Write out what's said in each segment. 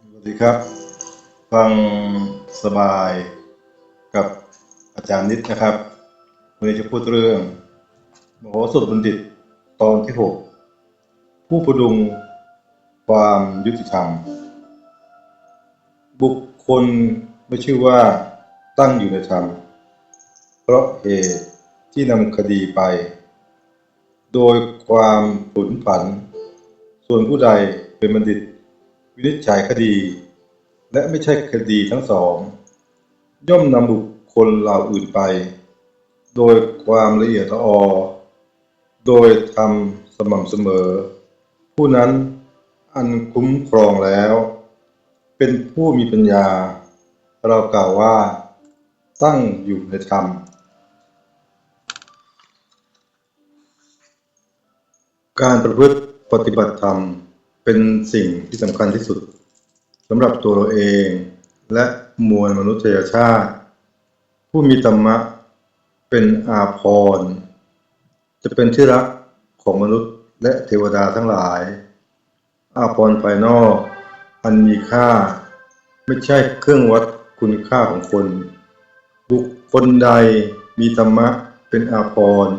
สวัสดีครับ ฟังสบายกับอาจารย์นิดนะครับวันนี้จะพูดเรื่องมโหสถบัณฑิตตอนที่ 6 ผู้ประดุงความยุติธรรม บุคคลไม่ชื่อว่าตั้งอยู่ในธรรม เพราะเหตุที่นำคดีไป โดยความผุนผัน ส่วนผู้ใดเป็นบัณฑิต วินิจฉัยคดี และไม่ใช่คดีทั้งสอง ย่อมนำบุคคลเหล่าอื่นไป โดยความละเอียดละออ โดยทำสม่ำเสมอ ผู้นั้นอันคุ้มครองแล้ว เป็นผู้มีปัญญา เรากล่าวว่า ตั้งอยู่ในธรรมการประพฤติปฏิบัติธรรม เป็นสิ่งที่สำคัญที่สุดสำหรับตัวเราเองและมวลมนุษยชาติ ผู้มีธรรมะเป็นอาภรณ์จะเป็นที่รักของมนุษย์และเทวดาทั้งหลาย อาภรณ์ภายนอกอันมีค่า ไม่ใช่เครื่องวัดคุณค่าของคน บุคคลใดมีธรรมะเป็นอาภรณ์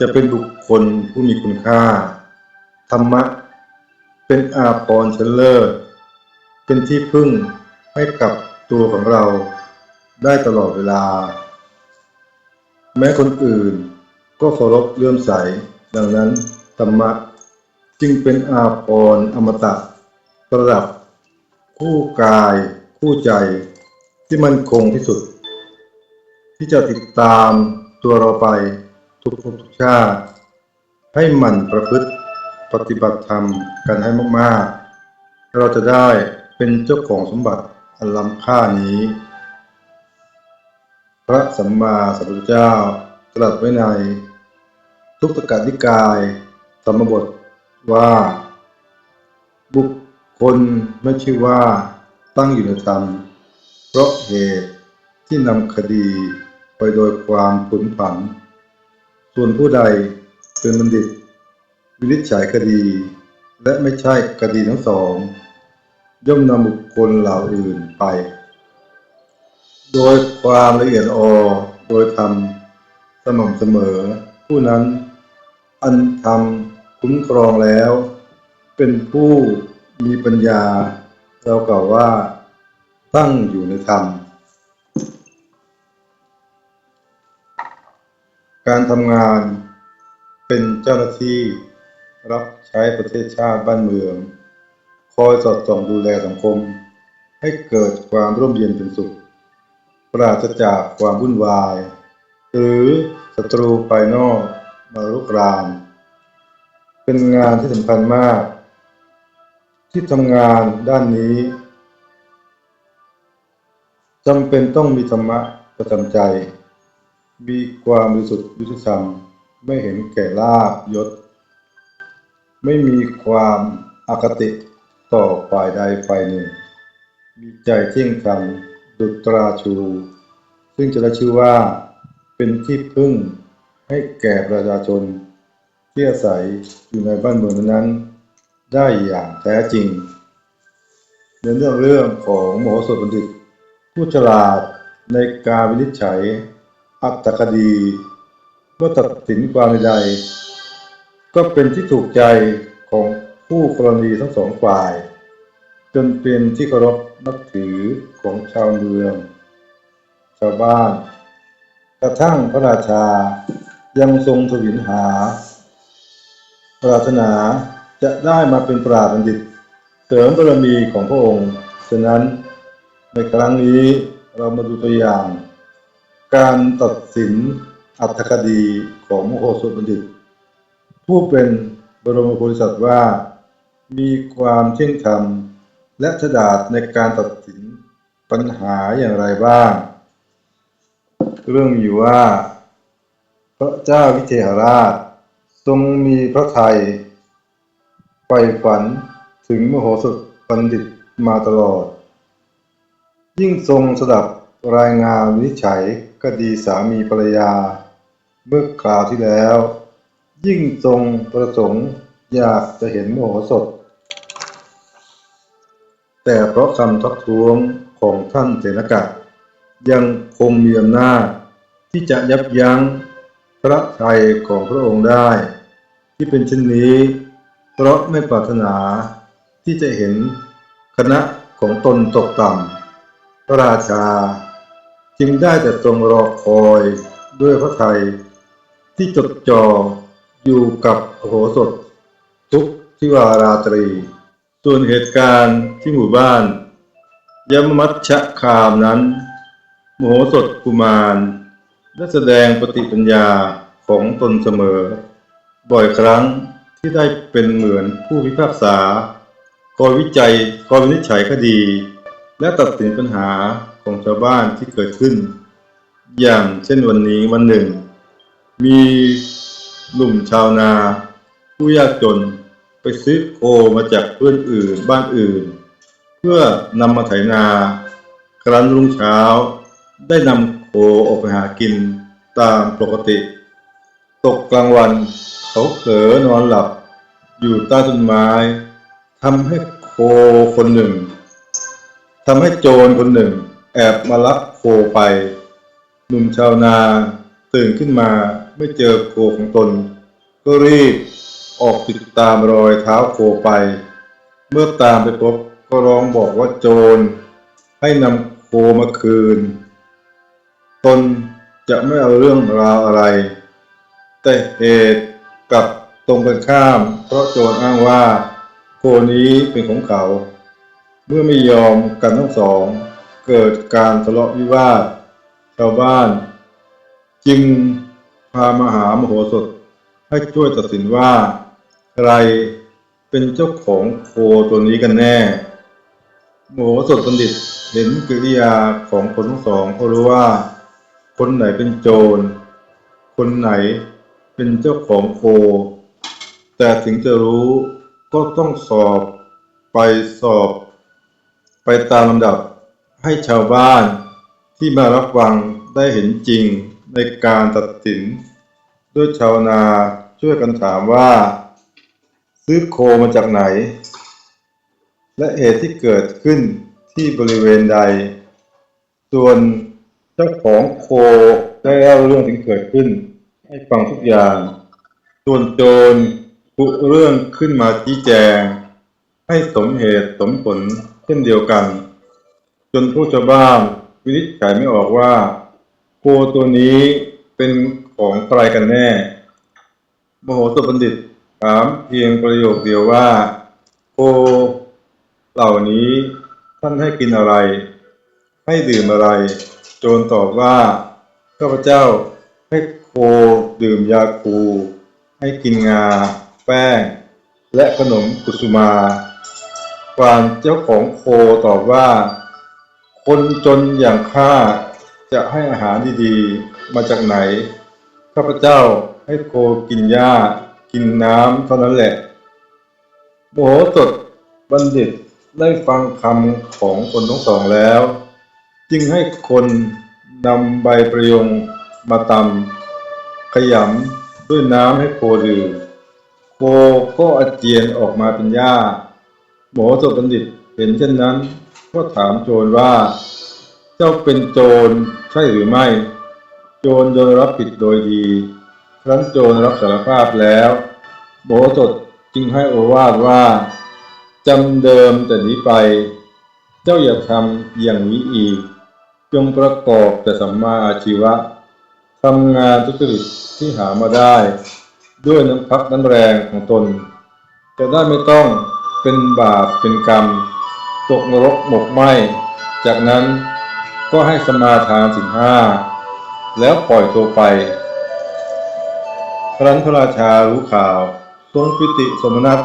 จะเป็นบุคคลผู้มีคุณค่า ธรรมะ เป็นอาภรณ์ชนเลิศเป็นที่พึ่งให้กับตัวของเราได้ตลอดเวลา แม้คนอื่นก็เคารพเลื่อมใส ดังนั้นธรรมะจึงเป็นอาภรณ์อมตะประดับ คู่กาย คู่ใจที่มันคงที่สุด ที่จะติดตามตัวเราไปทุกภพทุกชาติให้มันประพฤติ ปฏิบัติธรรมกันให้มากๆ เราจะได้เป็นเจ้าของสมบัติอันล้ำค่านี้ พระสัมมาสัมพุทธเจ้าตรัสไว้ใน ทุกตกนิกายธรรมบทว่า บุคคลไม่ชื่อว่าตั้งอยู่ในธรรม เพราะเหตุที่นำคดีไปโดยความผุนผัน ส่วนผู้ใดเป็นบัณฑิต วินิจฉัยคดี และไม่ใช่คดีทั้งสอง ย่อมนำบุคคลเหล่าอื่นไป โดยความละเอียดอ่อโดยธรรมสม่ำเสมอ ผู้นั้น อันธรรมคุ้มครองแล้ว เป็นผู้มีปัญญา เรากล่าวว่า ตั้งอยู่ในธรรม การทำงานเป็นเจ้าหน้าที่ รับใช้ประเทศชาติบ้านเมือง คอยสอดส่องดูแลสังคม ให้เกิดความร่มเย็นเป็นสุข ปราศจากความวุ่นวาย หรือศัตรูภายนอกมารุกราน เป็นงานที่สำคัญมาก ที่ทำงานด้านนี้จำเป็นต้องมีธรรมะประจำใจ มีความบริสุทธิ์ยุติธรรม ไม่เห็นแก่ลาบยศ ไม่มีความอคติต่อฝ่ายใดฝ่ายหนึ่ง มีใจเที่ยงธรรมดุจตราชู ซึ่งจะได้ชื่อว่าเป็นที่พึ่งให้แก่ประชาชนที่อาศัยอยู่ในบ้านเมืองนั้น ได้อย่างแท้จริงในเรื่องเรื่องของโมโหสถบัณฑิต ผู้ฉลาดในการวินิจฉัย อัตถคดีว่าตัดสินความใด ก็เป็นที่ถูกใจของผู้กรณีทั้งสองฝ่าย จนเป็นที่เคารพนับถือของชาวเมือง ชาวบ้าน กระทั่งพระราชายังทรงทวินหา ปรารถนาจะได้มาเป็นปราบัณฑิต เสริมบารมีของพระองค์ ฉะนั้นในครั้งนี้เรามาดูตัวอย่าง การตัดสินอัตถคดีของมโหสถบัณฑิต ผู้เป็นบรมโพธิสัตว์ว่า มีความเที่ยงธรรม และฉลาดในการตัดสินปัญหาอย่างไรบ้าง เรื่องมีอยู่ว่า พระเจ้าวิเทหราช ทรงมีพระทัยใฝ่ฝันถึงมโหสถบัณฑิตมาตลอด ยิ่งทรงสดับรายงานวิจัยคดีสามีภรรยา เมื่อคราวที่แล้ว ยิ่งทรงประสงค์อยากจะเห็นโมโหสถ แต่เพราะคำทักท้วงของท่านเสนกะ ยังคงมีอำนาจที่จะยับยั้งพระทัยของพระองค์ได้ ที่เป็นเช่นนี้ เพราะไม่ปรารถนาที่จะเห็นคณะของตนตกต่ำพระราชาจึงได้แต่ทรงรอคอยด้วยพระทัยที่จดจ่อ อยู่กับโอโหสถทุกทิวาราตรี ส่วนเหตุการณ์ที่หมู่บ้าน ยมมัชชะคามนั้น โมโหสถกุมารได้แสดงปฏิปัญญาของตนเสมอ บ่อยครั้งที่ได้เป็นเหมือนผู้พิพากษา คอยวิจัยคอยวินิจฉัยคดี และตัดสินปัญหาของชาวบ้านที่เกิดขึ้น อย่างเช่นวันนี้วันหนึ่ง มี หนุ่มชาวนา ผู้ยากจนไปซื้อโคมาจากเพื่อนอื่นบ้านอื่น เพื่อนำมาไถนา ครั้นรุ่งเช้า ได้นำโคออกไปหากินตามปกติ ตกกลางวันเขาเผลอนอนหลับ อยู่ใต้ต้นไม้ทำให้โคคนหนึ่งทำให้โจรคนหนึ่ง แอบมาลักโคไป หนุ่มชาวนาตื่นขึ้นมา ไม่เจอโคของตน ก็รีบออกติดตามรอยเท้าโคไป เมื่อตามไปพบก็ร้องบอกว่าโจร ให้นำโคมาคืน ตนจะไม่เอาเรื่องราวอะไร แต่เหตุกับตรงกันข้าม เพราะโจรอ้างว่า โคนี้เป็นของเขา เมื่อไม่ยอมกันทั้งสอง เกิดการทะเลาะวิวาทชาวบ้าน จึง พามาหามโหสถ ให้ช่วยตัดสินว่า ใครเป็นเจ้าของโคตัวนี้กันแน่ โมโหสถบัณฑิตเห็นกิริยาของคนทั้งสองก็รู้ว่า คนไหนเป็นโจร คนไหนเป็นเจ้าของโค แต่ถึงจะรู้ก็ต้องสอบไปสอบ ไปตามลำดับให้ชาวบ้านที่มารับฟังได้เห็นจริง ในการตัดสิน ด้วยชาวนาช่วยกันถามว่า ซื้อโคมาจากไหน และเหตุที่เกิดขึ้นที่บริเวณใด ส่วนเจ้าของโคได้เล่าเรื่องที่เกิดขึ้น ให้ฟังทุกอย่าง ส่วนโจรกุเรื่องขึ้นมาชี้แจง ให้สมเหตุสมผลเช่นเดียวกัน จนผู้ชาวบ้านวินิจฉัยไม่ออกว่า โคตัวนี้เป็นของใครกันแน่มโหสถบัณฑิตถามเพียงประโยคเดียวว่าโคเหล่านี้ท่านให้กินอะไร ให้ดื่มอะไร โจรตอบว่าข้าพเจ้าให้โคดื่มยาคู ให้กินงา แป้ง และขนมกุสุมาควานเจ้าของโคตอบว่า คนจนอย่างข้า จะให้อาหารดีๆ มาจากไหน ข้าพเจ้าให้โคกินหญ้า กินน้ำเท่านั้นแหละ โมโหสถบัณฑิตได้ฟังคำของคนทั้งสองแล้ว จึงให้คนนำใบประยงมาตำขยำด้วยน้ำให้โคดื่มโคก็อาเจียนออกมาเป็นหญ้าหมอสถบัณฑิตเห็นเช่นนั้น ก็ถามโจรว่า เจ้าเป็นโจรใช่หรือไม่ โจรยอมรับผิดโดยดี ครั้นโจรรับสารภาพแล้ว โบสถจึงให้โอวาทว่าจำเดิมแต่นี้ไป เจ้าอย่าทำอย่างนี้อีก จงประกอบแต่สัมมาอาชีวะทำงานทุจริตที่หามาได้ ด้วยน้ำพักน้ำแรงของตน จะได้ไม่ต้องเป็นบาปเป็นกรรม ตกนรกหมกไหมจากนั้น ก็ให้สมาทานสินห้าแล้วปล่อยตัวไป ครั้นพระราชารู้ข่าวทรงปิติสมนัต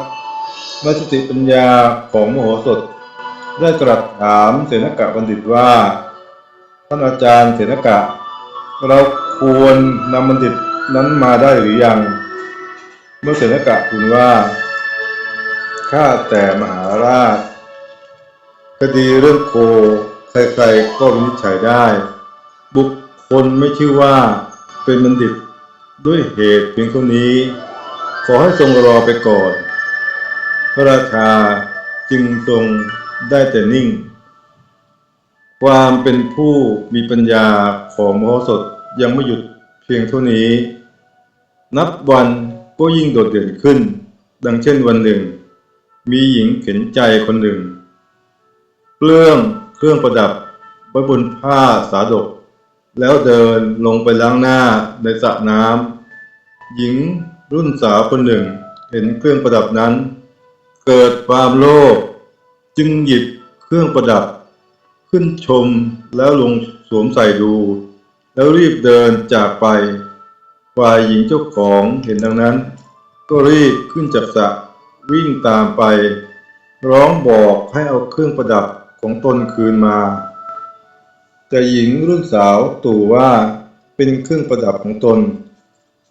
และสติปัญญาของมโหสถ ได้ตรัสถามเสนกะบัณฑิตว่า ท่านอาจารย์เสนกะ เราควรนำบัณฑิตนั้นมาได้หรือยัง เมื่อเสนกะทูลว่าข้าแต่มหาราชคดีเรื่องโค ใครๆก็วินิจฉัยได้ บุคคลไม่ชื่อว่าเป็นบัณฑิตด้วยเหตุเพียงเท่านี้ ขอให้ทรงรอไปก่อน พระราชาจึงทรงได้แต่นิ่ง ความเป็นผู้มีปัญญาของมโหสถยังไม่หยุดเพียงเท่านี้ นับวันก็ยิ่งโดดเด่นขึ้น ดังเช่นวันหนึ่ง มีหญิงเข็นใจคนหนึ่งเปลื้อง เครื่องประดับไว้บนผ้าสาดก แล้วเดินลงไปล้างหน้าในสระน้ำหญิงรุ่นสาวคนหนึ่งเห็นเครื่องประดับนั้น เกิดความโลภจึงหยิบเครื่องประดับ ขึ้นชมแล้วลงสวมใส่ดู แล้วรีบเดินจากไปฝ่ายหญิงเจ้าของเห็นดังนั้น ก็รีบขึ้นจากสระวิ่งตามไป ร้องบอกให้เอาเครื่องประดับ ของตนคืนมา แต่หญิงรุ่นสาวตู่ว่าเป็นเครื่องประดับของตน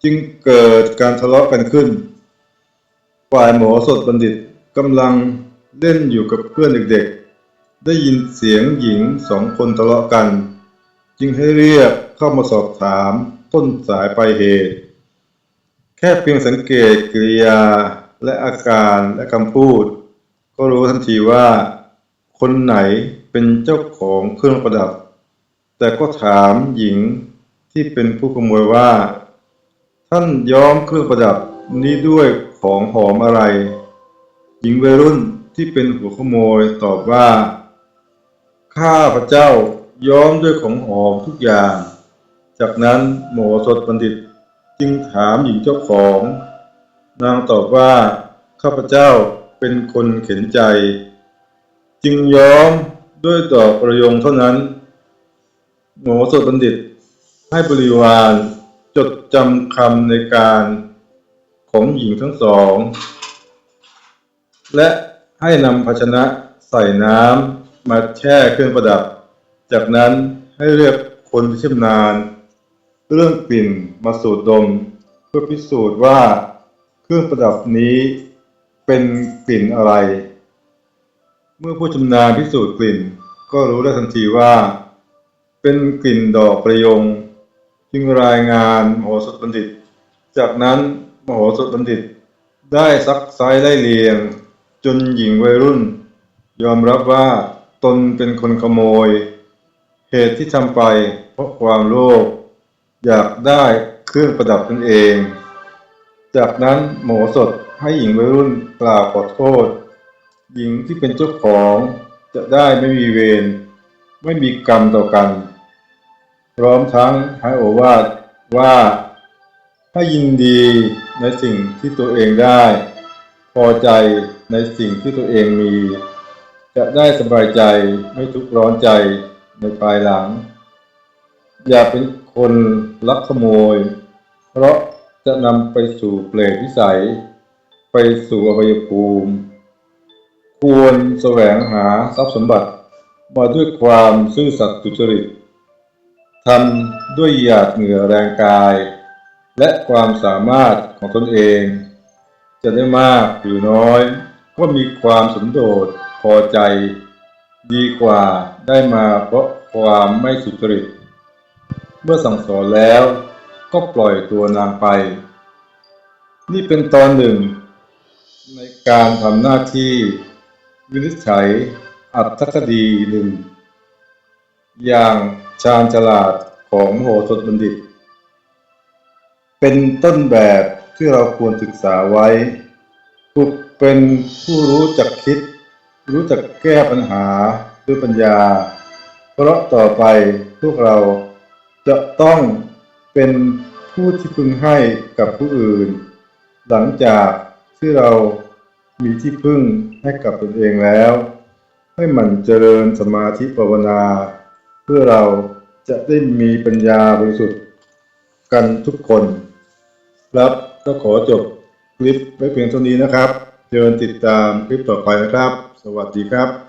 จึงเกิดการทะเลาะกันขึ้น ฝ่ายหมอสดบัณฑิตกำลังเล่นอยู่กับเพื่อนเด็กๆ ได้ยินเสียงหญิงสองคนทะเลาะกัน จึงให้เรียกเข้ามาสอบถามต้นสายปลายเหตุ แค่เพียงสังเกตกิริยาและอาการและคำพูด ก็รู้ทันทีว่า คนไหนเป็นเจ้าของเครื่องประดับ แต่ก็ถามหญิงที่เป็นผู้ขโมยว่า ท่านย้อมเครื่องประดับนี้ด้วยของหอมอะไร หญิงวัยรุ่นที่เป็นหัวขโมยตอบว่า ข้าพระเจ้าย้อมด้วยของหอมทุกอย่าง จากนั้นหมอสดบัณฑิตจึงถามหญิงเจ้าของ นางตอบว่า ข้าพเจ้าเป็นคนเข็นใจ จึงย้อมด้วยดอกประยงเท่านั้นหมอสดบัณฑิตให้บริวารจดจำคำในการของหญิงทั้งสอง และให้นำภาชนะใส่น้ำมาแช่เครื่องประดับ จากนั้นให้เรียกคนที่ชำนาญ เรื่องกลิ่นมาสูดดม เพื่อพิสูจน์ว่าเครื่องประดับนี้เป็นกลิ่นอะไร เมื่อผู้ชำนาญพิสูจน์กลิ่น ก็รู้ได้ทันทีว่า เป็นกลิ่นดอกประยง จึงรายงานมโหสถบัณฑิต จากนั้นมโหสถบัณฑิต ได้ซักไซไล่เลียง จนหญิงวัยรุ่น ยอมรับว่าตนเป็นคนขโมย เหตุที่ทำไปเพราะความโลภอยากได้เครื่องประดับนั่นเอง จากนั้นหมอสดให้หญิงวัยรุ่นกล่าวขอโทษ หญิงที่เป็นเจ้าของจะได้ไม่มีเวรไม่มีกรรมต่อกัน พร้อมทั้งให้โอวาทว่าให้ยินดีในสิ่งที่ตัวเองได้ พอใจในสิ่งที่ตัวเองมี จะได้สบายใจไม่ทุกข์ร้อนใจในภายหลัง อย่าเป็นคนลักขโมย เพราะจะนำไปสู่เปรตวิสัย ไปสู่อบายภูมิ ควรแสวงหาทรัพย์สมบัติมาด้วยความซื่อสัตย์สุจริตทำด้วยหยาดเหงื่อแรงกาย และความสามารถของตนเอง จะได้มากหรือน้อย ก็มีความสันโดษพอใจ ดีกว่าได้มาเพราะความไม่สุจริต เมื่อสั่งสอนแล้วก็ปล่อยตัวนางไป นี่เป็นตอนหนึ่ง ในการทำหน้าที่ วินิจฉัย อัตถคดีหนึ่งอย่างชาญฉลาดของโหสถบัณฑิต เป็นต้นแบบที่เราควรศึกษาไว้ฝึกเป็นผู้รู้จักคิด รู้จักแก้ปัญหาด้วยปัญญา เพราะต่อไปพวกเราจะต้องเป็นผู้ที่พึงให้กับผู้อื่น หลังจากที่เรามีที่พึ่ง ให้กับตนเองแล้ว ให้มันเจริญสมาธิภาวนา เพื่อเราจะได้มีปัญญาบริสุทธิ์กันทุกคนครับก็ขอจบคลิปไว้เพียงเท่านี้นะครับ เชิญติดตามคลิปต่อไปนะครับ สวัสดีครับ